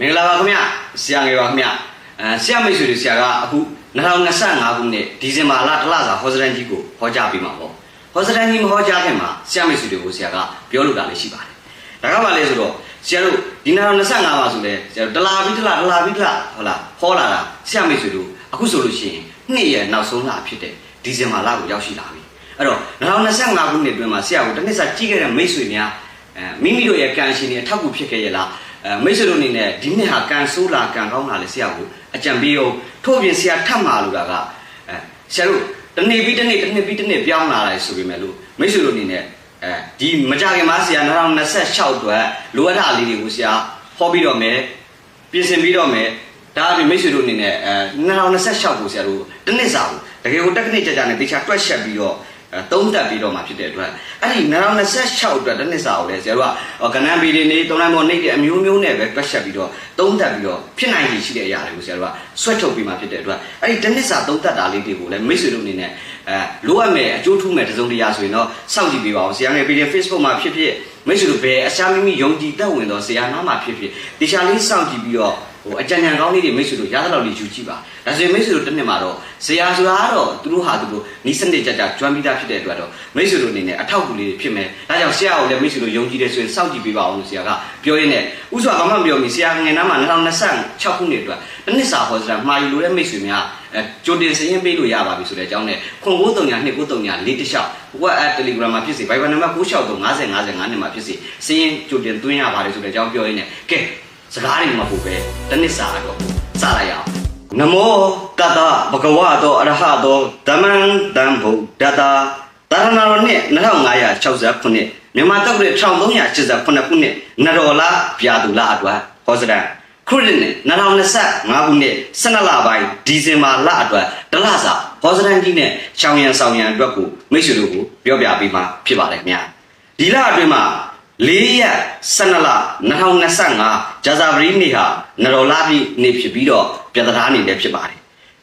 မင်္ဂလာပါခင်ဗျဆရာငယ်ပါခင်ဗျအဲဆရာမိတ်ဆွေတွေဆရာကအခု2025ခုနှစ်ဒီဇင်ဘာလတစ်လစာဟောစတန်ကြီးကိုဟောကြားပေးမှာပေါ့ဟောစတန်ကြီးမဟောကြားခင်မှာဆရာမိတ်ဆွေတွေကိုဆရာကပြောလိုတာလေးရှိပါတယ်ဒါကမှလည်းဆိုတော့ဆရာတို့ဒီ2025မှာဆိုလဲဆရာတို့တလာပြီးတလာတလာပြီးတလာဟုတ်လားဟောလာတာဆရာမိတ်ဆွေတို့အခုဆိုလို့ရှိရင်နှစ်ရဲ့နောက်ဆုံးလဖြစ်တဲ့ဒီဇင်ဘာလကိုရောက်ရှိလာပြီအဲ့တော့2025ခုနှစ်အတွင်းမှာဆရာကိုတစ်နှစ်စာကြည့်ခဲ့တဲ့မိတ်ဆွေများအဲမိမိတို့ရဲ့ကံရှင်တွေအထောက်အကူဖြစ်ခဲ့ရလား အဲမိတ်ဆွေတို့အနေနဲ့ဒီနှစ်ဟာကံဆိုးလားကံကောင်းလားလဲဆရာကိုအကြံပေးအောင်ထို့ပြင်ဆရာထပ်မှာလို့တာကအဲဆရာတို့တစ်နေ့ပြီးတစ်နေ့တစ်နှစ်ပြီးတစ်နှစ်ပြောင်းလာတယ်ဆိုပေမဲ့လို့မိတ်ဆွေတို့အနေနဲ့အဲဒီမကြခင်မှာဆရာ2026အတွက်လိုအပ်တာလေးတွေကိုဆရာဟောပြီးတော့မယ်ပြင်ဆင်ပြီးတော့မယ်ဒါအပြင်မိတ်ဆွေတို့အနေနဲ့အဲ2026ကိုဆရာတို့တစ်နှစ်စာကိုတကယ်ကိုတက်ကနစ်ကြကြနဲ့တေချာတွက်ချက်ပြီးတော့အဲ သုံးသက်ပြီးတော့မှဖြစ်တဲ့အတွက်အဲ့ဒီ2026အတွက်တစ်နှစ်စာကိုလည်းဆရာတို့ကကဏ္ဍဘီတွေနေသုံးလိုက်မောနေတဲ့အမျိုးမျိုးနဲ့ပဲတွက်ချက်ပြီးတော့သုံးသက်ပြီးတော့ဖြစ်နိုင်ရရှိတဲ့အရာတွေကိုဆရာတို့ကဆွတ်ထုတ်ပြီးမှဖြစ်တဲ့အတွက်အဲ့ဒီတစ်နှစ်စာသုံးသက်တာလေးတွေကိုလည်းမိတ်ဆွေတို့အနေနဲ့အဲလိုအပ်မယ်အကျိုးထူးမယ်တစုံတရာဆိုရင်တော့စောင့်ကြည့်ပေးပါအောင်ဆရာငယ်ပြီးတဲ့ Facebook မှာဖြစ်ဖြစ်မိတ်ဆွေတို့ဘယ်အရှာမိမိယုံကြည်သက်ဝင်တော့ဆရာနားမှာဖြစ်ဖြစ်တေချာလေးစောင့်ကြည့်ပြီးတော့ ဟိုအကြံဉာဏ်ကောင်းလေးတွေမိတ်ဆွေတို့ရသလောက်လေးယူကြည့်ပါဒါဆိုရင်မိတ်ဆွေတို့တစ်နှစ်မှာတော့ဇရာဆိုတာကတော့သူတို့ဟာသူတို့နီးစနစ်ကြကြကျွမ်းပြီးသားဖြစ်တဲ့အတွက်တော့မိတ်ဆွေတို့အနေနဲ့အထောက်အကူလေးတွေဖြစ်မယ်ဒါကြောင့်ဆရာကိုလည်းမိတ်ဆွေတို့ယုံကြည်တယ်ဆိုရင်စောင့်ကြည့်ပေးပါအောင်လို့ဆရာကပြောရင်းနဲ့ဥစွာဘာမှမပြောမီဆရာငယ်နားမှာ2026ခုနှစ်အတွက်တစ်နှစ်စာဟောစရာမှာယူလို့တဲ့မိတ်ဆွေများအဲကြိုတင်စရင်ပေးလို့ရပါပြီဆိုတဲ့အကြောင်းနဲ့ခွန်939 239လေးတစ်လျှောက် WhatsApp Telegram မှာဖြစ်စေ Viber နံပါတ်963 50 55နဲ့မှာဖြစ်စေစရင်ကြိုတင်သွင်းရပါတယ်ဆိုတဲ့အကြောင်းပြောရင်းနဲ့ကဲ စကားတွေမဟုတ်ပဲတစ်နှစ်စာတော့စလိုက်ရအောင်နမောတတဘဂဝတောအရဟတောဓမ္မံတံဗုဒ္ဓတာတာရဏတော်နှစ်2560ခုနှစ်မြန်မာတက္ကရာ1388ခုနှစ်နရောလာပြာသူလာအတွက်ဟောစတန်ခရစ်နှစ်2025ခုနှစ်12လပိုင်းဒီဇင်ဘာလအတွက်တလစာဟောစတန်ကြီးနဲ့ရှောင်းရန်ဆောင်ရန်အတွက်ကိုမိတ်ဆွေတို့ကိုပြောပြပေးမှာဖြစ်ပါတယ်ခင်ဗျာဒီလအတွင်းမှာ ၄ရက်12လ2025ဂျာဇာပရီနေ့ဟာနရောလာပြည်နေ့ဖြစ်ပြီးတော့ပြသသားနေ့လည်းဖြစ်ပါတယ်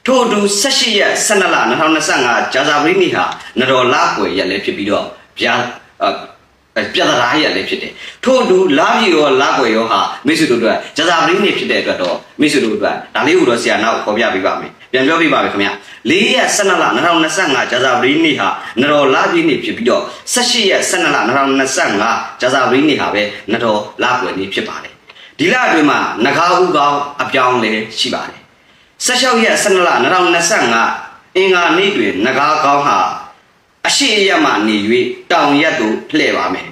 ထို့အတူ18ရက်12လ2025ဂျာဇာပရီနေ့ဟာနရောလာကွယ်ရက်လည်းဖြစ်ပြီးတော့ဗျာအဲ ပြသသားရက်လည်းဖြစ်တယ်ထို့အတူလာပြည်ရောလာကွယ်ရောဟာမိတ်ဆွေတို့အတွက်ဂျာဇာပရီနေ့ဖြစ်တဲ့အတွက်တော့မိတ်ဆွေတို့အတွက်ဒါလေးကိုတော့ဆရာနောက်ခေါ်ပြပေးပါမယ်ပြန်ပြောပြပါမယ်ခင်ဗျ၄ရက်12လ2025ဂျာဇာပရီနေ့ဟာနရောလာပြည်နေ့ဖြစ်ပြီးတော့18ရက်12လ2025ဂျာဇာပရီနေ့ဟာပဲနရောလာကွယ်နေ့ဖြစ်ပါတယ်ဒီလအတွင်းမှာငကားဥကောင်းအပြောင်းလဲရှိပါတယ်16ရက်12လ2025အင်္ဂါနေ့တွင်ငကားကောင်းဟာ အရှိအယက်မှနေ၍တောင်ရက်သို့လှည့်ပါမယ်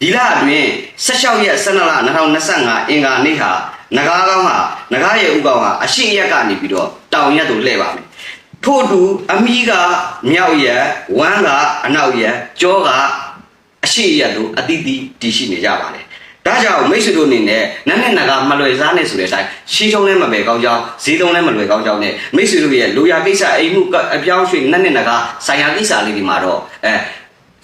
ဒီလအတွင်း16ရက်12လ2025အင်္ဂါနေ့ဟာငကားကောင်းဟာငကားရဲ့ဥကောင်းဟာအရှိအရက်ကနေပြီးတော့တောင်ရက်သို့လှည့်ပါမယ်ထို့အတူအမိကမြောက်ရက်ဝမ်းကအနောက်ရက်ကြောကအရှိရက်တို့အတိအသီးတည်ရှိနေကြပါတယ် ဒါကြောင့်မိတ်ဆွေတို့အနေနဲ့နတ်နဲ့နဂါမလွယ်စားနဲ့ဆိုတဲ့အတိုင်းရှီးထုံးလည်းမပဲကောင်းကြောင်းဈေးထုံးလည်းမလွယ်ကောင်းကြောင်းနဲ့မိတ်ဆွေတို့ရဲ့လူရကိစ္စအိမ်မှုအပြောင်းရွှေ့နတ်နဲ့နဂါဆိုင်ရာကိစ္စလေးတွေမှာတော့အဲ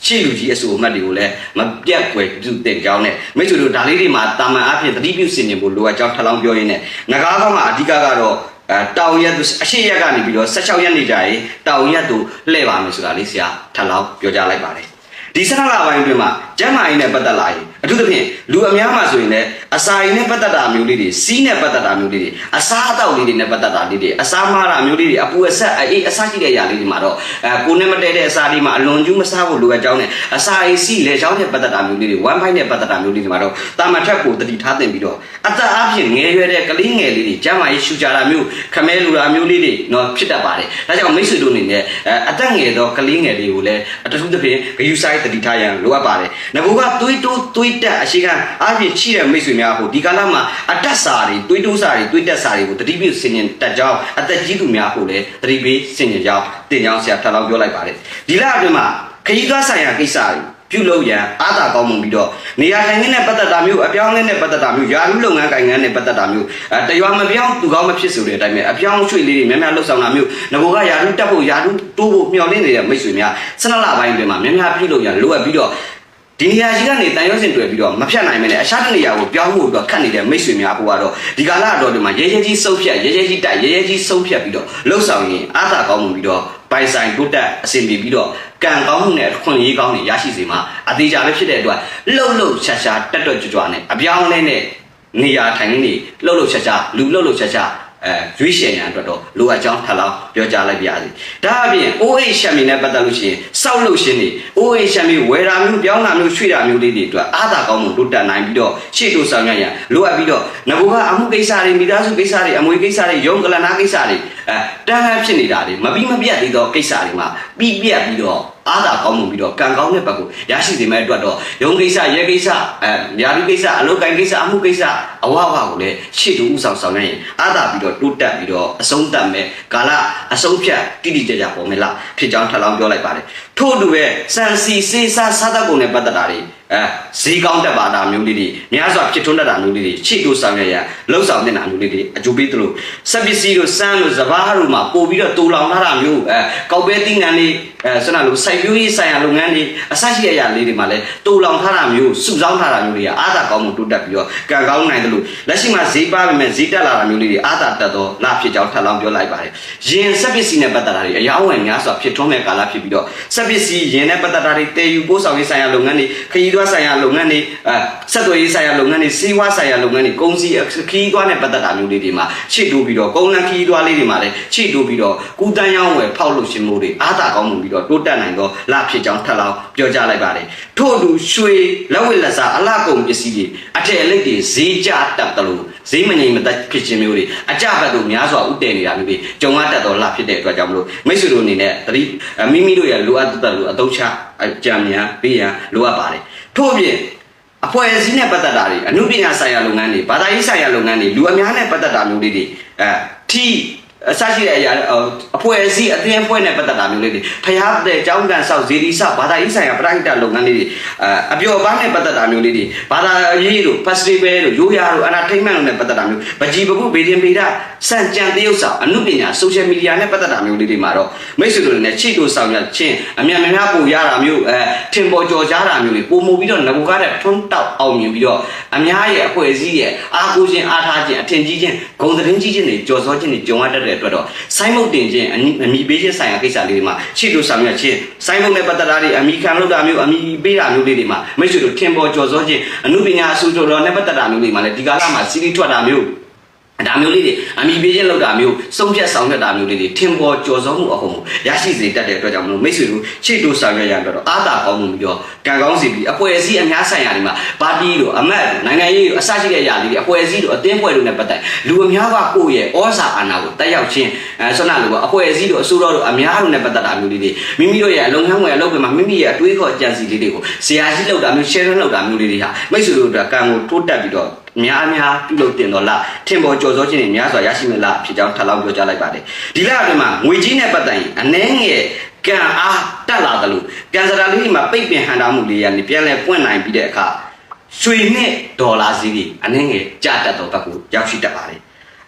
ရှေ့လူကြီးအဆိုအမှတ်တွေကိုလည်းမပြတ်ွယ်ပြုတင်ကြောင်းနဲ့မိတ်ဆွေတို့ဒါလေးတွေမှာတာမန်အဖြစ်သတိပြုစင်ကြင်ဖို့လိုအပ်ကြောင်းထပ်လောင်းပြောရင်းနဲ့ငကားကောင်းကအဓိကကတော့အဲတောင်ရက်အရှိရက်ကနေပြီးတော့16ရက်နေကြရင်တောင်ရက်တို့လှည့်ပါမယ်ဆိုတာလေးဆရာထပ်လောင်းပြောကြားလိုက်ပါတယ်ဒီ16လပိုင်းအတွင်းမှာကျမ်းမာရေးနဲ့ပတ်သက်လာရင် အထူးသဖြင့်လူအများမှာဆိုရင်လည်းအစာရည်နဲ့ပတ်သက်တာမျိုးလေးတွေစီးနဲ့ပတ်သက်တာမျိုးလေးတွေအစားအသောက်လေးတွေနဲ့ပတ်သက်တာလေးတွေအစားမားတာမျိုးလေးတွေအပူအဆက်အေးအစားရှိတဲ့အရာလေးတွေမှာတော့အဲကိုနဲ့မတည့်တဲ့အစာလေးမှာအလွန်ကျူးမစားဖို့လိုအပ်ကြောင်းနဲ့အစာရည်စီးလေချောင်းနဲ့ပတ်သက်တာမျိုးလေးတွေဝမ်ဖိုင်းနဲ့ပတ်သက်တာမျိုးလေးတွေမှာတော့တာမန်ထက်ကိုတတိထားတင်ပြီးတော့အသက်အပြည့်ငယ်ရွယ်တဲ့ကလေးငယ်လေးတွေကျမ်းမာရေးရှူကြတာမျိုးခမဲလူတာမျိုးလေးတွေတော့ဖြစ်တတ်ပါတယ်ဒါကြောင့်မိတ်ဆွေတို့အနေနဲ့အသက်ငယ်သောကလေးငယ်လေးကိုလည်းအထူးသဖြင့်ဂယူဆိုင်တတိထားရန်လိုအပ်ပါတယ်ငါကသွေးတိုးသွေးတက်အရှိကအားဖြင့်ချိတဲ့မိတ်ဆွေများဟိုဒီကာလမှာအတက်စာတွေသွေးတိုးစာတွေသွေးတက်စာတွေကိုတတိပြုဆင်ញင်တက်ကြောင်းအသက်ကြီးသူများဟိုလည်းတတိပေးဆင်ញင်ကြောင်းတင်ကြောင်းဆရာထပ်လောင်းပြောလိုက်ပါတယ်ဒီလအတွင်းမှာခရီးသွားဆိုင်ရာကိစ္စတွေပြုလုပ်ရန်အားသာကောင်းမှုပြီးတော့နေရာထိုင်ခင်းနဲ့ပတ်သက်တာမျိုးအပြောင်းအလဲနဲ့ပတ်သက်တာမျိုးယာရုလုပ်ငန်းကိုင်ငန်းနဲ့ပတ်သက်တာမျိုးအဲတရွာမပြောင်းသူကောင်းမဖြစ်ဆိုတဲ့အတိုင်းပဲအပြောင်းရွှေ့လေးတွေများများလှုပ်ဆောင်တာမျိုးငကိုကယာရုတက်ဖို့ယာရုတိုးဖို့မျှော်လင့်နေတဲ့မိတ်ဆွေများ12လပိုင်းအတွင်းမှာများများပြုလုပ်ရန်လိုအပ်ပြီးတော့ ဒီနေရာကြီးကနေတန်ရုံးစင်တွေ့ပြီးတော့မဖြတ်နိုင်မနဲ့အခြားတစ်နေရာကိုပြောင်းဖို့ပြီးတော့ခတ်နေတဲ့မိတ်ဆွေများဘုရားတော့ဒီကာလအတော်ဒီမှာရဲရဲကြီးစုပ်ဖြတ်ရဲရဲကြီးတိုက်ရဲရဲကြီးစုပ်ဖြတ်ပြီးတော့လှုပ်ဆောင်ရင်အားသာကောင်းမှုပြီးတော့ပိုင်ဆိုင်တိုးတက်အဆင်ပြေပြီးတော့ကံကောင်းမှုနဲ့ခွင့်ရေးကောင်းတွေရရှိစေမှာအသေးချာလည်းဖြစ်တဲ့အတွက်လှုပ်လှုပ်ရှာရှာတက်တွက်ကြွကြွနဲ့အပြောင်းလဲနဲ့နေရာထိုင်နေလှုပ်လှုပ်ရှားရှားလူလှုပ်လှုပ်ရှားရှား အဲရွေးရှင်ရန်အတွက်တော့လိုအပ်ကြောင်းထပ်လောင်းပြောကြားလိုက်ပါရစေ။ဒါအပြင် OH ရှမ်မီနဲ့ပတ်သက်လို့ရှိရင်စောက်လို့ရှင်နေ OH ရှမ်မီဝယ်တာမျိုးပြောင်းတာမျိုးရွှေ့တာမျိုးလေးတွေအတွက်အားသာကောင်းမှုတိုးတက်နိုင်ပြီးတော့ရှေ့တိုးဆောင်ရွက်ရန်လိုအပ်ပြီးတော့ငဘကအမှုကိစ္စတွေမိသားစုကိစ္စတွေအမွေကိစ္စတွေရုံးကလနာကိစ္စတွေအဲတန်းဟန်ဖြစ်နေတာတွေမပြီးမပြတ်သေးသောကိစ္စတွေမှာပြီးပြတ်ပြီးတော့ အားသာကောင်းမှုပြီးတော့ကံကောင်းတဲ့ဘက်ကိုရရှိစေမဲ့အတွက်တော့ရုံးကိစ္စရဲကိစ္စအဲညာလူကိစ္စအလုပ်ကိုင်ကိစ္စအမှုကိစ္စအဝဝကိုလည်းရှေ့တိုးဥဆောင်ဆောင်ရွက်ရင်အားသာပြီးတော့တိုးတက်ပြီးတော့အဆုံးသတ်မဲ့ကာလအဆုံးဖြတ်တိတိကျကျပေါ်မယ်လားဖြစ်ကြောင်းထပ်လောင်းပြောလိုက်ပါတယ်ထို့အတူပဲစံစီစေးစားစားသက်ကုန်နဲ့ပတ်သက်တာတွေ အဲဈေးကောင်းတက်ပါတာမျိုးလေးတွေများစွာဖြစ်ထွန်းတတ်တာမျိုးလေးတွေရှေ့တိုးဆောင်ရွက်ရန်လှုပ်ဆောင်နေတာမျိုးလေးတွေအကျိုးပေးသလိုစက်ပစ္စည်းတို့စမ်းတို့စဘာတို့မှာပို့ပြီးတော့တူလောင်ထားတာမျိုးအဲကောက်ပဲသီးနှံတွေအဲဆန္ဒလိုစိုက်ပျိုးရေးဆိုင်ရာလုပ်ငန်းတွေအစရှိရရလေးတွေမှာလည်းတူလောင်ထားတာမျိုးစုဆောင်းထားတာမျိုးတွေကအားသာကောင်းမှုတိုးတက်ပြီးတော့ကံကောင်းနိုင်တယ်လို့လက်ရှိမှာဈေးပါပေမဲ့ဈေးတက်လာတာမျိုးလေးတွေအားသာတက်တော့လာဖြစ်ကြောင်းထပ်လောင်းပြောလိုက်ပါတယ်။ယင်စက်ပစ္စည်းနဲ့ပတ်သက်တာတွေအယောင်းဝယ်များစွာဖြစ်ထွန်းတဲ့ကာလဖြစ်ပြီးတော့စက်ပစ္စည်းယင်နဲ့ပတ်သက်တာတွေတည်ယူပို့ဆောင်ရေးဆိုင်ရာလုပ်ငန်းတွေခရီးသွားဆိုင်ရာလုပ်ငန်းတွေအဲဆက်သွယ်ရေးဆိုင်ရာလုပ်ငန်းတွေစီးပွားဆိုင်ရာလုပ်ငန်းတွေကုန်စည်ခရီးသွားနဲ့ပတ်သက်တာမျိုးလေးတွေမှာချစ်တိုးပြီးတော့ကုန်လန်းခရီးသွားလေးတွေမှာလည်းချစ်တိုးပြီးတော့ကုတန်းရောင်းဝယ်ဖောက်လို့ရှင်မှုတွေအားသာကောင်းမှုပြီးတော့တိုးတက်နိုင်တော့လာဖြစ်ကြောင်းထပ်လောင်းပြောကြားလိုက်ပါတယ်။ထို့အတူရွှေလက်ဝတ်လက်စားအလှကုန်ပစ္စည်းတွေအထည်အလိပ်တွေဈေးကျတက်တယ်လို့ဈေးမငြိမ်မသက်ဖြစ်ခြင်းမျိုးတွေအကြဘက်တို့များစွာဥတည်နေတာမျိုးတွေကြုံရတတ်တော့လာဖြစ်တဲ့အတွက်ကြောင့်မလို့မိတ်ဆွေတို့အနေနဲ့တတိမိမိတို့ရဲ့လိုအပ်တဲ့လိုအသုံးချအကြံဉာဏ်ပေးရန်လိုအပ်ပါတယ် ထို့အပြင်အဖွဲ့အစည်းနဲ့ပတ်သက်တာတွေအမှုပညာဆိုင်ရာလုပ်ငန်းတွေဘာသာရေးဆိုင်ရာလုပ်ငန်းတွေလူအများနဲ့ပတ်သက်တာမျိုးလေးတွေအဲထီ အစရှိတဲ့အရာအဖွဲ့အစည်းအသင်းအဖွဲ့နဲ့ပတ်သက်တာမျိုးလေးတွေဖျားတဲ့ကျောင်းကန်ဆောက်ဇီဒီဆောက်ဘာသာရေးဆိုင်ရာပရိဟိတလုပ်ငန်းလေးတွေအပျော်ပန်းနဲ့ပတ်သက်တာမျိုးလေးတွေဘာသာရေးတို့ festival တို့ရိုးရာတို့ entertainment တို့နဲ့ပတ်သက်တာမျိုးပကြီးပကုဗေဒင်ဗေဒစံကြံတရုပ်ဆောင်အမှုပညာ social media နဲ့ပတ်သက်တာမျိုးလေးတွေမှာတော့မိတ်ဆွေတို့နဲ့ချိတ်တို့ဆောင်ရချင်းအမြန်များများပို့ရတာမျိုးအဲထင်ပေါ်ကျော်ကြားတာမျိုးတွေပုံမူပြီးတော့ငကူကားတဲ့ထွန်းတောက်အောင်မြင်ပြီးတော့အများရဲ့အဖွဲ့အစည်းရဲ့အားကိုးခြင်းအားထားခြင်းအထင်ကြီးခြင်းဂုဏ်သတင်းကြီးခြင်းတွေကြော်စောခြင်းတွေကြုံရတတ်တဲ့အတွက်တော့ဆိုင်းမုတ်တင်ခြင်းအမိပေးခြင်းဆိုင်ရာကိစ္စလေးတွေမှာချိတ်တို့ဆောင်ရချင်းဆိုင်းမုတ်နဲ့ပတ်သက်တာတွေအမိခံလုပ်တာမျိုးအမိပေးတာမျိုးလေးတွေမှာမိတ်ဆွေတို့ထင်ပေါ်ကျော်စောခြင်းအမှုပညာအဆူကျော်တော်နဲ့ပတ်သက်တာမျိုးတွေမှာလည်းဒီကာလမှာစီးရီးထွက်တာမျိုး ဒါမျိုးလေးတွေအမိပေးခြင်းလောက်တာမျိုးစုံဖြတ်ဆောင်ရွက်တာမျိုးလေးတွေထင်ပေါ်ကြော်စောမှုအဟုတ်မှုရရှိစေတတ်တဲ့အတွက်ကြောင့်မလို့မိတ်ဆွေတို့ချစ်တို့ဆောင်ရွက်ရတော့အာသာကောင်းမှုပြီးတော့ကံကောင်းစီပြီးအဖွဲ့အစည်းအများဆိုင်ရာတွေမှာပါတီတို့အမတ်နိုင်ငံရေးတို့အစရှိတဲ့အရာလေးတွေအဖွဲ့အစည်းတို့အသင်းဖွဲ့တို့နဲ့ပတ်သက်လူအများကကိုယ့်ရဲ့ဩဇာအာဏာကိုတက်ရောက်ခြင်းအဲဆွမ်းနာလိုအဖွဲ့အစည်းတို့အစိုးရတို့အများတို့နဲ့ပတ်သက်တာမျိုးလေးတွေမိမိတို့ရဲ့အလုံငန်းဝယ်အလုပ်တွေမှာမိမိရဲ့အတွေးခေါ်ကြံစီလေးတွေကိုဆရာကြီးလောက်တာမျိုး share လောက်တာမျိုးလေးတွေဟာမိတ်ဆွေတို့အတွက်ကံကိုတိုးတက်ပြီးတော့ များများပြုလုပ်တင်တော်လားထင်ပေါ်ကြော်စောခြင်းတွေများစွာရရှိမလားဖြစ်ကြောင်းထပ်လောင်းပြောကြားလိုက်ပါတယ်ဒီလအတွင်းမှာငွေကြီးနဲ့ပတ်သက်ရင်အနှဲငယ်ကံအားတက်လာတယ်လို့ကံစရာလေးတွေမှာပိတ်ပင်ဟန်တာမှုလေးရနေပြန်လဲပွင့်နိုင်ပြီးတဲ့အခါရွှေနဲ့ဒေါ်လာဈေးတွေအနှဲငယ်ကျတက်တော့ဘက်ကိုရောက်ရှိတတ်ပါတယ်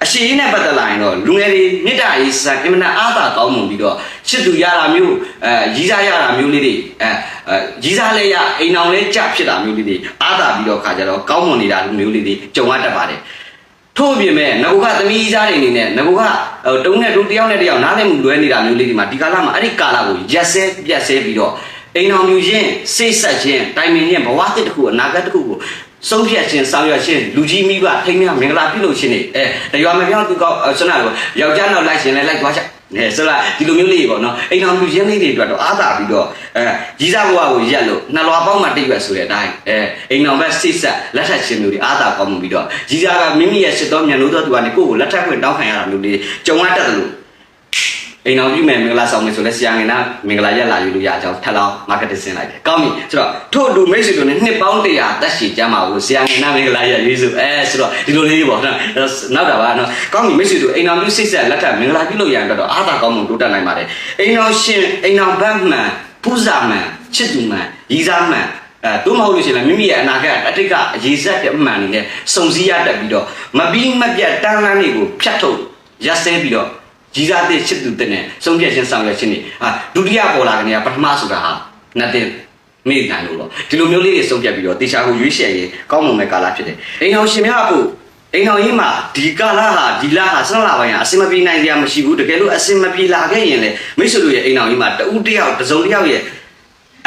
အရှိန်နဲ့ပတ်သက်လာရင်တော့လူငယ်တွေမေတ္တာရေးစံအင်မတန်အားသာကောင်းမှုပြီးတော့ချစ်သူရတာမျိုးအဲရီးစားရတာမျိုးလေးတွေအဲအဲရီးစားလဲရအိမ်အောင်လဲကြဖြစ်တာမျိုးလေးတွေအားသာပြီးတော့ခါကြတော့ကောင်းမွန်နေတာမျိုးလေးတွေကြုံရတတ်ပါတယ်ထို့အပြင်မဲ့ငဘုကသမီးစားတွေအနေနဲ့ငဘုကတုံးနဲ့တူတယောက်နဲ့တယောက်နားလည်မှုလွဲနေတာမျိုးလေးတွေမှာဒီကာလမှာအဲ့ဒီကာလကိုရက်စဲပြတ်စဲပြီးတော့အိမ်အောင်မြူခြင်းစိတ်ဆက်ခြင်းတိုင်ပင်ခြင်းဘဝတစ်ခုအနာဂတ်တစ်ခုကို ဆုံးဖြတ်ခြင်းဆောင်ရွက်ခြင်းလူကြီးမိဘထိန်းမြမင်္ဂလာပြုလုပ်ခြင်းတွေအဲတရွာမပြောင်းသူကောဆွမ်းနာလို့ယောက်ျားနောက်လိုက်ရှင်လဲလိုက်သွားချက်အဲဆိုလားဒီလိုမျိုးလေးပေါ့နော်အိမ်တော်မြူရင်းလေးတွေအတွက်တော့အားသာပြီးတော့အဲကြီးစားဘဝကိုရက်လို့နှလွာပေါင်းမှတိတ်ရွက်ဆိုတဲ့အတိုင်းအဲအိမ်တော်ဘက်စိတ်ဆက်လက်ထပ်ခြင်းမျိုးတွေအားသာကောင်းမှုပြီးတော့ကြီးစားကမိမိရဲ့စစ်တော်မြန်လို့တော့သူကနေကိုယ့်ကိုလက်ထပ်ခွင့်တောင်းခံရတာမျိုးလေးကြုံရတတ်တယ်လို့ အိမ်တော်ပြုမယ်မင်္ဂလာဆောင်မယ်ဆိုလဲဆရာငယ်နာမင်္ဂလာရက်လာယူလို့ရအောင်ထပ်လောင်း marketing ဆင်းလိုက်တယ်။ကောင်းပြီဆိုတော့ထို့အတူမိတ်ဆွေတို့နဲ့နှစ်ပေါင်း100တက်ရှိကြမှာကိုဆရာငယ်နာမင်္ဂလာရက်ရေးစုအဲဆိုတော့ဒီလိုလေးပေါ့နော်နောက်တာပါနော်ကောင်းပြီမိတ်ဆွေတို့အိမ်တော်ပြုစိတ်ဆက်လက်ထပ်မင်္ဂလာပြုလို့ရရင်တော့အားသာကောင်းမှုတိုးတက်နိုင်ပါတယ်။အိမ်တော်ရှင်အိမ်တော်ဘတ်မှန်ပူဇာမှန်ချစ်သူမှန်ရီးစားမှန်အဲတို့မဟုတ်လို့ရှိရင်မိမိရဲ့အနာဂတ်အတိတ်ကအရေးဆက်တဲ့အမှန်တွေနဲ့စုံစည်းရတတ်ပြီးတော့မပြီးမပြတ်တန်းလန်းတွေကိုဖြတ်ထုတ်ရက်စဲပြီးတော့ ကြီးစားတဲ့ချစ်သူတဲ့နဲ့ဆုံးဖြတ်ခြင်းဆောင်ရွက်ခြင်းတွေဟာဒုတိယပေါ်လာကနေကပထမဆိုတာဟာနှစ်တင်မိနိုင်လို့တော့ဒီလိုမျိုးလေးတွေဆုံးဖြတ်ပြီးတော့တေချာကိုရွေးချယ်ရင်ကောင်းမွန်မဲ့ကာလဖြစ်တယ်အိမ်အောင်ရှင်များဖို့အိမ်တော်ကြီးမှာဒီကာလဟာဒီလဟာဆက်လာပိုင်းဟာအစင်မပြေနိုင်ကြမရှိဘူးတကယ်လို့အစင်မပြေလာခဲ့ရင်လေမိတ်ဆွေတို့ရဲ့အိမ်တော်ကြီးမှာတဦးတယောက်တစ်စုံတစ်ယောက်ရဲ့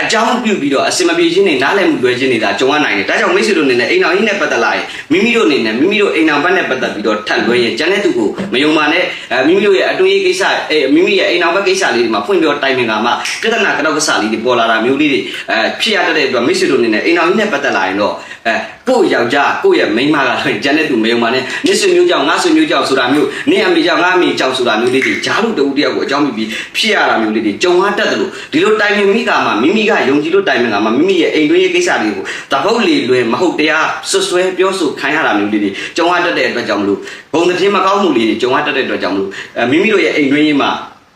အကြောင်းပြုပြီးတော့အစင်မပြေခြင်းတွေနားလည်မှုလွဲခြင်းတွေဒါကြုံရနိုင်တယ်ဒါကြောင့်မိတ်ဆွေတို့အနေနဲ့အိမ်အောင်ကြီးနဲ့ပတ်သက်လာရင်မိမိတို့အနေနဲ့မိမိတို့အိမ်အောင်ဘက်နဲ့ပတ်သက်ပြီးတော့ထပ်လွဲရင်ကျန်တဲ့သူကိုမယုံပါနဲ့အဲမိမိတို့ရဲ့အတွင်းရေးကိစ္စအဲမိမိရဲ့အိမ်အောင်ဘက်ကိစ္စလေးတွေမှာဖွင့်ပြောတိုင်ပင်ကမှကတနာကတော့ကစားလေးတွေပေါ်လာတာမျိုးလေးတွေအဲဖြစ်ရတဲ့အတွက်မိတ်ဆွေတို့အနေနဲ့အိမ်အောင်ကြီးနဲ့ပတ်သက်လာရင်တော့အဲ ကိုယ့်ယောက်ျားကိုယ့်ရဲ့မိန်းမကဆိုရင်ကျန်တဲ့သူမယုံပါနဲ့နစ်ဆွေမျိုးကြောင့်ငါဆွေမျိုးကြောင့်ဆိုတာမျိုးနင့်အမေကြောင့်ငါအမေကြောင့်ဆိုတာမျိုးလေးတွေဂျားလို့တူတယောက်ကိုအကြောင်းပြပြီးဖြစ်ရတာမျိုးလေးတွေကြုံရတတ်တယ်လို့ဒီလိုတိုင်ပင်မိကမှမိမိကယုံကြည်လို့တိုင်ပင်ကမှမိမိရဲ့အိမ်တွင်းရေးကိစ္စတွေကိုတပုတ်လီလွယ်မဟုတ်တရားဆွဆွဲပြောဆိုခံရတာမျိုးလေးတွေကြုံရတတ်တဲ့အတွက်ကြောင့်မလို့ဘုံတစ်ပြင်းမကောင်းမှုလေးတွေကြုံရတတ်တဲ့အတွက်ကြောင့်မလို့အဲမိမိတို့ရဲ့အိမ်တွင်းရေးမှာ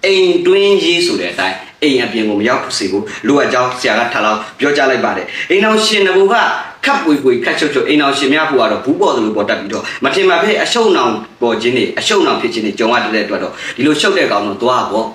အိမ်တွင်းရေးဆိုတဲ့အတိုင်း အိမ်အပြင်ကိုမရောက်စေဘူးလိုအပ်ကြောင်းဆရာကထားလောက်ပြောကြားလိုက်ပါတယ်အိမ်အောင်ရှင်တဘူကခပ်ပွေပွေခတ်ချုပ်ချုပ်အိမ်အောင်ရှင်များဖို့ကတော့ဘူးပေါ်တယ်လို့ပေါ်တတ်ပြီးတော့မထင်မှဖေးအရှုံနောင်ပေါ်ခြင်းတွေအရှုံနောင်ဖြစ်ခြင်းတွေကြုံရတဲ့အတွက်တော့ဒီလိုရှုပ်တဲ့ကောင်တော့သွားပေါ့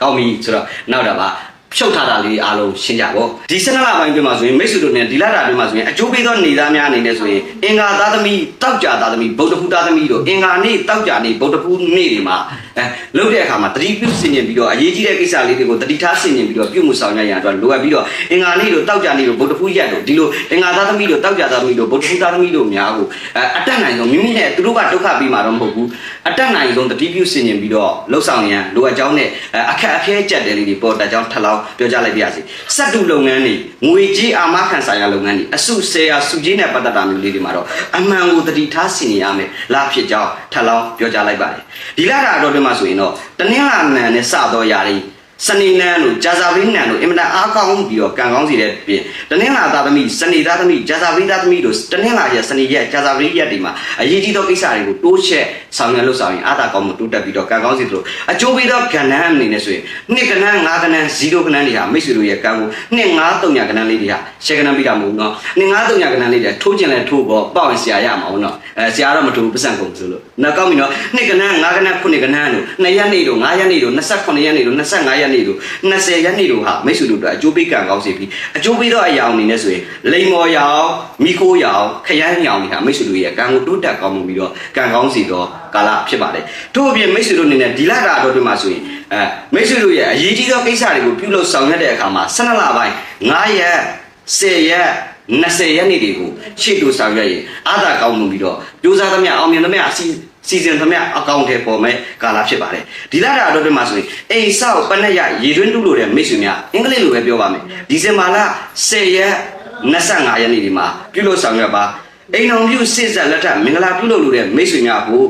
ကောင်းပြီဆိုတော့နောက်တာပါဖြုတ်ထားတာလေးအားလုံးရှင်းကြပေါ့ဒီ၁၂လပိုင်းပြင်မှာဆိုရင်မိတ်ဆွေတို့နဲ့ဒီလတာပြင်မှာဆိုရင်အကျိုးပေးသောနေသားများအနေနဲ့ဆိုရင်အင်္ဂါသားသမီးတောက်ကြသားသမီးဗုဒ္ဓဖူးသားသမီးတို့အင်္ဂါနေ့တောက်ကြနေ့ဗုဒ္ဓဖူးနေ့တွေမှာ အဲလုပ်တဲ့အခါမှာတတိပြုဆင်ញင်ပြီးတော့အရေးကြီးတဲ့ကိစ္စလေးတွေကိုတတိထားဆင်ញင်ပြီးတော့ပြုမှုဆောင်ရွက်ရအောင်အတွက်လိုအပ်ပြီးတော့အင်္ဂါနေ့တို့တောက်ကြနေ့တို့ဗုဒ္ဓဖူးရက်တို့ဒီလိုအင်္ဂါသားသမီးတို့တောက်ကြသားသမီးတို့ဗုဒ္ဓဖူးသားသမီးတို့များကိုအဲအတက်နိုင်ဆုံးမိမိနဲ့သူတို့ကဒုက္ခပြီးမှာတော့မဟုတ်ဘူးအတက်နိုင်ဆုံးတတိပြုဆင်ញင်ပြီးတော့လှုပ်ဆောင်ရန်လိုအပ်ကြောင်းနဲ့အခက်အခဲကြက်တယ်လေးတွေပေါ်တက်ကြောင်းထပ်လောင်းပြောကြလိုက်ပါရစေစက်တူလုပ်ငန်းတွေငွေကြေးအာမခံဆိုင်ရာလုပ်ငန်းတွေအစုဆဲရာစုကြီးနဲ့ပတ်သက်တာမျိုးလေးတွေမှာတော့အမှန်ကိုတတိထားဆင်ញင်ရမယ်လားဖြစ်ကြောင်းထပ်လောင်းပြောကြလိုက်ပါတယ်ဒီလတာတော့ဒီ မှာဆိုရင်တော့တနင်္လာနံနဲ့စတော့ຢာတွေ စနေနန်းတို့ဂျာဇာဝိနန်တို့အင်မတန်အားကောင်းပြီးတော့ကံကောင်းစီတဲ့ပြင်တနင်္လာသားသမီးစနေသားသမီးဂျာဇာဝိသားသမီးတို့တနင်္လာရက်စနေရက်ဂျာဇာဝိရက်တွေမှာအရေးကြီးသောကိစ္စတွေကိုတိုးချက်ဆောင်ရွက်လို့ဆောင်ရင်အားသာကောင်းမှုတိုးတက်ပြီးတော့ကံကောင်းစီတို့အကျိုးပေးသောကဏ္ဍအနေနဲ့ဆိုရင်နှစ်ကဏ္ဍ၅ကဏ္ဍ0ကဏ္ဍတွေဟာမိတ်ဆွေတို့ရဲ့ကံကိုနှစ်၅၃ညကဏ္ဍလေးတွေဟာရှယ်ကဏ္ဍပြီးတာမဟုတ်ဘူးနော်နှစ်၅၃ညကဏ္ဍလေးတွေထိုးကျင်လဲထိုးပေါ့ပေါ့ရင်ဆရာရမှာဟုတ်နော်အဲဆရာတော့မထိုးဘူးပတ်စံကုန်ဆိုလို့နောက်ကောင်းပြီနော်နှစ်ကဏ္ဍ၅ကဏ္ဍခုနှစ်ကဏ္ဍတို့2ရက်နေ့တို့5ရက်နေ့တို့28ရက်နေ့တို့25ရက်နေ့တို့20ရက်နေ့တို့ဟာမိတ်ဆွေတို့အတွက်အကျိုးပေးကံကောင်းစီပြီးအကျိုးပေးသောအရာအနေနဲ့ဆိုရင်လိမ်မော်ရောင်မိခိုးရောင်ခရမ်းရောင်တွေဟာမိတ်ဆွေတို့ရဲ့ကံကိုတိုးတက်ကောင်းမှုပြီးတော့ကံကောင်းစီသောကာလဖြစ်ပါတယ်ထို့အပြင်မိတ်ဆွေတို့အနေနဲ့ဒီလတာတော့ဒီမှာဆိုရင်အဲမိတ်ဆွေတို့ရဲ့အရေးကြီးသောကိစ္စတွေကိုပြုလုပ်ဆောင်ရွက်တဲ့အခါမှာ12လပိုင်း9ရက်10ရက်20ရက်နေ့တွေကိုရှေ့တူဆောင်ရွက်ရင်အားသာကောင်းမှုပြီးတော့ကြိုးစားသမျှအောင်မြင်သမျှအစီ စီစဉ်သမျှအကောင့်ထဲပေါ်မဲ့ကာလဖြစ်ပါတယ်ဒီလတာတော့ဒီမှာဆိုရင်အိမ်ဆောက်ပနက်ရရေတွင်းတူလို့တဲ့မိတ်ဆွေများအင်္ဂလိပ်လိုပဲပြောပါမယ်ဒီဇင်ဘာလ10ရက်25ရက်နေ့ဒီမှာပြုလုပ်ဆောင်ရွက်ပါအိမ်တော်ပြုစစ်ဆက်လက်ထပ်မင်္ဂလာပြုလုပ်လို့တဲ့မိတ်ဆွေများကို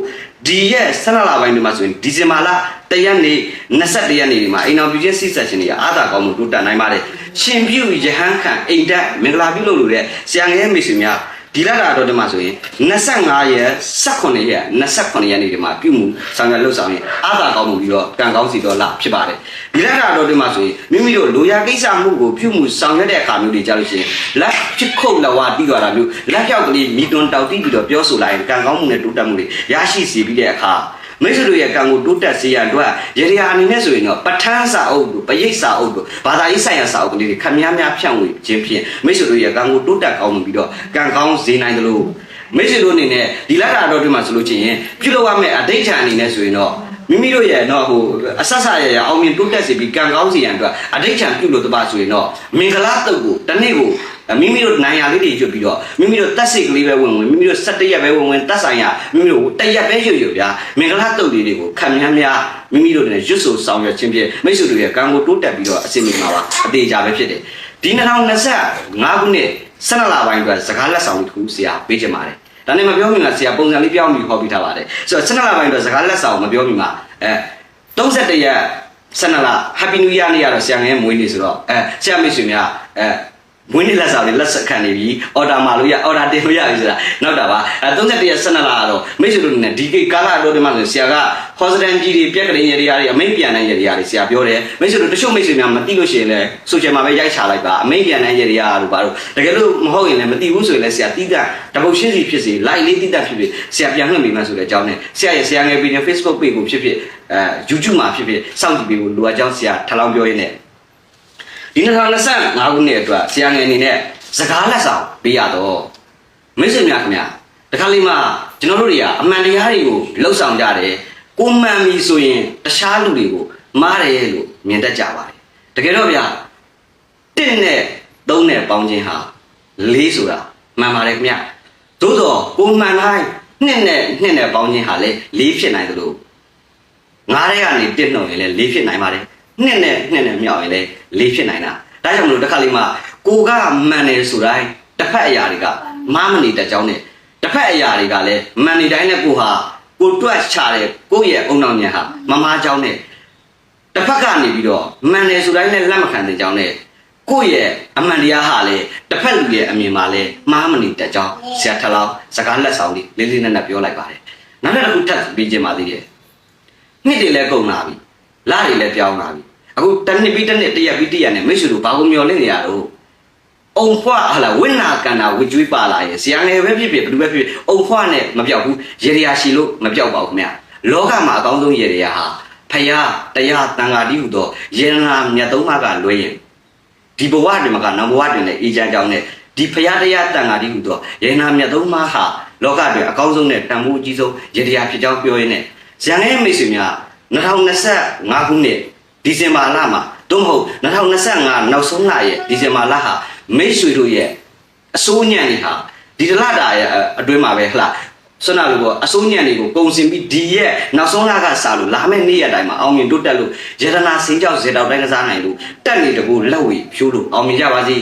ဒီရက်12လပိုင်းဒီမှာဆိုရင်ဒီဇင်ဘာလတရက်နေ့21ရက်နေ့ဒီမှာအိမ်တော်ပြုချင်းစစ်ဆက်ခြင်းတွေကအားသာကောင်းမှုတိုးတက်နိုင်ပါတယ်ရှင်ပြုယဟန်ခံအိမ်တက်မင်္ဂလာပြုလုပ်လို့တဲ့ဆရာငယ်မိတ်ဆွေများ ဒီလတာတော့ဒီမှာဆိုရင်25ရက်18ရက်28ရက်နေ့ဒီမှာပြုမှုဆောင်ရွက်လုပ်ဆောင်ရင်အားသာကောင်းမှုပြီးတော့ကံကောင်းစီတော့လာဖြစ်ပါတယ်ဒီလတာတော့ဒီမှာဆိုရင်မိမိတို့လိုရာကိစ္စမှုကိုပြုမှုဆောင်ရွက်တဲ့အခါမျိုးတွေကြားလို့ရှိရင်လက်ဖြစ်ခုတ်လဝတီးသွားတာမျိုးလက်ပြောက်ကလေးမိတွန်တောက်တီးပြီးတော့ပြောဆိုလိုက်ရင်ကံကောင်းမှုနဲ့တိုးတက်မှုတွေရရှိစေပြီးတဲ့အခါ မိတ်ဆွေတို့ရဲ့ကံကိုတိုးတက်စေရန်အတွက်ရေရာအနေနဲ့ဆိုရင်တော့ပဋ္ဌာန်းစာအုပ်တို့ပရိတ်စာအုပ်တို့ဘာသာရေးဆိုင်ရာစာအုပ်တွေခမများများဖြန့်ဝေခြင်းဖြင့်မိတ်ဆွေတို့ရဲ့ကံကိုတိုးတက်ကောင်းမှုပြီးတော့ကံကောင်းစေနိုင်တယ်လို့မိတ်ဆွေတို့အနေနဲ့ဒီလတာတော်တွေမှာဆိုလို့ချင်းပြုလုပ်ရမယ့်အဋိဋ္ဌာန်အနေနဲ့ဆိုရင်တော့မိမိတို့ရဲ့တော့ဟိုအဆက်ဆက်ရရအောင်မြင်တိုးတက်စေပြီးကံကောင်းစေရန်အတွက်အဋိဋ္ဌာန်ပြုလို့တပါဆိုရင်တော့မင်္ဂလာတုတ်ကိုတစ်နေ့ကို မိမိတို့နိုင်ရလေးတွေရွတ်ပြီးတော့မိမိတို့တက်စိတ်ကလေးပဲဝင်ဝင်မိမိတို့၁၁ရက်ပဲဝင်ဝင်တက်ဆိုင်ရမိမိတို့တရက်ပဲရွတ်ရွတ်ဗျာမင်္ဂလာတုတ်လေးတွေကိုခံများများမိမိတို့နဲ့ရွတ်ဆိုဆောင်ရွက်ခြင်းဖြင့်မိတ်ဆွေတို့ရဲ့ကံကိုတိုးတက်ပြီးတော့အစီအမံမှာပါအသေးချာပဲဖြစ်တယ်ဒီ2025ခုနှစ်12လပိုင်းအတွက်စကားလက်ဆောင်တစ်ခုဆရာပေးချင်ပါတယ်ဒါနဲ့မပြောမိမှာဆရာပုံစံလေးပြောင်းပြီးဟောပြထားပါတယ်ဆိုတော့12လပိုင်းအတွက်စကားလက်ဆောင်မပြောမိမှာအဲ31ရက်12လ Happy New Year နေ့ကတော့ဆရာငယ်မွေးနေ့ဆိုတော့အဲဆရာမိတ်ဆွေများအဲ မွေးနေ့လက်ဆောင်တွေလက်ဆက်ခံနေပြီအော်ဒါမာလို့ရအော်ဒါတင်လို့ရပြီဆိုတာနောက်တာပါအဲ31ရက်12လကတော့မိတ်ဆွေတို့နဲ့ဒီကိကာလာတော့ဒီမှာဆိုဆရာကဟောစတန်ကြီးတွေပြက်ကလေးရေတွေအမိတ်ပြန်နိုင်ရေတွေဆရာပြောတယ်မိတ်ဆွေတို့တချို့မိတ်ဆွေများမသိလို့ရှိရင်လည်းဆိုရှယ်မှာပဲရိုက်ချလိုက်ပါအမိတ်ပြန်နိုင်ရေတွေအားလို့ပါတော့တကယ်လို့မဟုတ်ရင်လည်းမသိဘူးဆိုရင်လည်းဆရာတိတတပုတ်ရှင်းစီဖြစ်စီ like လေးတိတဖြစ်ဖြစ်ဆရာပြန်လွှင့်မိမှဆိုတဲ့အကြောင်းနဲ့ဆရာရဲ့ဆရာငယ်ပင် Facebook page ကိုဖြစ်ဖြစ်အဲ YouTube မှာဖြစ်ဖြစ်စောင့်ကြည့်ပေးဖို့လိုအပ်ကြောင်းဆရာထပ်လောင်းပြောရင်းနဲ့ ဒီ2025ခုနှစ်အတွက်ဆရာငယ်အနေနဲ့စကားလက်ဆောင်ပေးရတော့မိတ်ဆွေများခင်ဗျာတခါလေးမှကျွန်တော်တို့တွေကအမှန်တရားတွေကိုလှုပ်ဆောင်ကြတယ်ကိုမှန်ပြီဆိုရင်တခြားလူတွေကိုမားတယ်လို့မြင်တတ်ကြပါတယ်တကယ်တော့ဗျာတစ်နဲ့သုံးနဲ့ပေါင်းခြင်းဟာလေးဆိုတာမှန်ပါတယ်ခင်ဗျသို့တော့ကိုမှန်တိုင်းနှစ်နဲ့နှစ်နဲ့ပေါင်းခြင်းဟာလည်းလေးဖြစ်နိုင်သလိုငါးတဲ့ကနေတစ်နှုတ်ရင်လည်းလေးဖြစ်နိုင်ပါတယ် နှစ်နဲ့နှစ်နဲ့မြောက်ရင်လည်းလေးဖြစ်နိုင်တာဒါကြောင့်မလို့တစ်ခါလေးမှကိုကမှန်တယ်ဆိုတိုင်းတစ်ဖက်အရာတွေကမားမနေတတ်ကြောင်းနဲ့တစ်ဖက်အရာတွေကလည်းမှန်နေတိုင်းနဲ့ကိုဟာကိုတွက်ချတယ်ကိုယ့်ရဲ့အုံနောက်ညံဟာမမားကြောင်းနဲ့တစ်ဖက်ကနေပြီးတော့မှန်တယ်ဆိုတိုင်းလည်းလက်မခံတဲ့ကြောင်းနဲ့ကိုယ့်ရဲ့အမှန်တရားဟာလေတစ်ဖက်လူရဲ့အမြင်မှာလည်းမှားမနေတတ်ကြောင်းဆရာထလောက်စကားလက်ဆောင်လေးလေးလေးနက်နက်ပြောလိုက်ပါတယ်နောက်တစ်ခုထပ်ပြီးခြင်းပါသေးတယ်နှစ်တွေလည်းကုန်လာပြီလတွေလည်းပြောင်းလာပြီ အခုတစ်နှစ်ပြီးတစ်နှစ်တစ်ရက်ပြီးတစ်ရက်နဲ့မိတ်ဆွေတို့ဘာကိုမျှော်လင့်နေရတော့အုံဖွားဟာလာဝိနာကန္နာဝကြွေးပါလာရဲ့ဆရာငယ်ပဲဖြစ်ဖြစ်ဘယ်သူပဲဖြစ်ဖြစ်အုံဖွားနဲ့မပြောက်ဘူးရေရရာရှိလို့မပြောက်ပါဘူးခင်ဗျလောကမှာအကောင်းဆုံးရေရရာဟာဖယားတရားတန်ဃာတိဟုသောယေရနာမြတ်သုံးပါးကလွဲရင်ဒီဘဝတွင်မှာကနဘဝတွင်လည်းအေးချမ်းကြောင်းနဲ့ဒီဖယားတရားတန်ဃာတိဟုသောယေရနာမြတ်သုံးပါးဟာလောကတွင်အကောင်းဆုံးနဲ့တန်ဖိုးအကြီးဆုံးရေရရာဖြစ်ကြောင်းပြောရင်းနဲ့ဇန်ငယ်မိတ်ဆွေများ2025ခုနှစ် ဒီဇင်ဘာလမှာသို့မဟုတ်2025နောက်ဆုံးလရဲ့ဒီဇင်ဘာလဟာမိတ်ဆွေတို့ရဲ့အစိုးညံ့တွေဟာဒီတလတာရဲ့အတွင်းမှာပဲဟလားဆွမ်းနာလို့ပေါ့အစိုးညံ့တွေကိုကုံစင်ပြီးဒီရဲ့နောက်ဆုံးလကစလို့လာမယ့်နေ့ရက်တိုင်းမှာအောင်မြင်တိုးတက်လို့ရတနာစင်းကြောက်ဇေတောက်တိုင်းကစားနိုင်လို့တက်နေတကူလက်ဝေဖြိုးလို့အောင်မြင်ကြပါစေ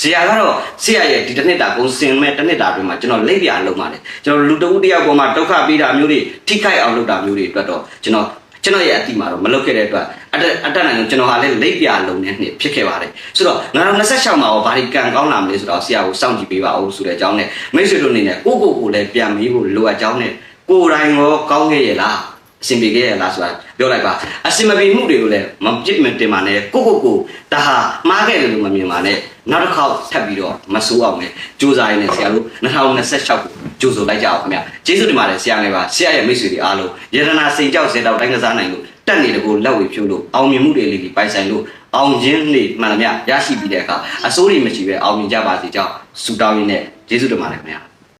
ဆရာကတော့ဆရာရဲ့ဒီတစ်နှစ်တာကုံစင်မဲ့တစ်နှစ်တာအတွင်းမှာကျွန်တော်လက်ပြလုံးပါတယ်ကျွန်တော်လူတဦးတယောက်ပေါ်မှာဒုက္ခပေးတာမျိုးတွေထိခိုက်အောင်လုပ်တာမျိုးတွေအတွက်တော့ကျွန်တော် ကျွန်တော်ရဲ့အတိမှာတော့မလုပ်ခဲ့တဲ့အတွက်အတက်အတက်နိုင်လို့ကျွန်တော်ဟာလည်းလက်ပြလုံးနဲ့နှစ်ဖြစ်ခဲ့ပါတယ်ဆိုတော့2026မှာရောဘာဒီကံကောင်းလာမလဲဆိုတော့ဆရာကိုစောင့်ကြည့်ပေးပါဦးဆိုတဲ့အကြောင်းနဲ့မိတ်ဆွေတို့အနေနဲ့ကိုကိုကိုလည်းပြန်မေးဖို့လိုအပ်ကြောင်းနဲ့ကိုယ်တိုင်ရောကောင်းခဲ့ရဲ့လားအဆင်ပြေခဲ့ရဲ့လားဆိုတာ ပြောလိုက်ပါအဆင်မပြေမှုတွေကိုလည်းမပြစ်မတင်ပါနဲ့ကိုကိုကိုဒါဟာမှားခဲ့တယ်လို့မမြင်ပါနဲ့နောက်တစ်ခေါက်ထပ်ပြီးတော့မဆိုးအောင်နဲ့စူးစမ်းရင်းနဲ့ဆရာတို့2026ကိုကြိုးဆိုလိုက်ကြအောင်ခင်ဗျကျေးဇူးတင်ပါတယ်ဆရာငယ်ပါဆရာရဲ့မိတ်ဆွေတွေအားလုံးယရနာစိန်ကြောက်စင်တော့တိုင်းကစားနိုင်လို့တက်နေတကူလက်ဝေဖြိုးလို့အောင်မြင်မှုတွေလေးတွေပိုင်ဆိုင်လို့အောင်ခြင်းတွေမှန်သမျှရရှိပြီးတဲ့အခါအစိုးရမရှိပဲအောင်မြင်ကြပါစေကြောင်းဆုတောင်းရင်းနဲ့ကျေးဇူးတင်ပါတယ်ခင်ဗျာ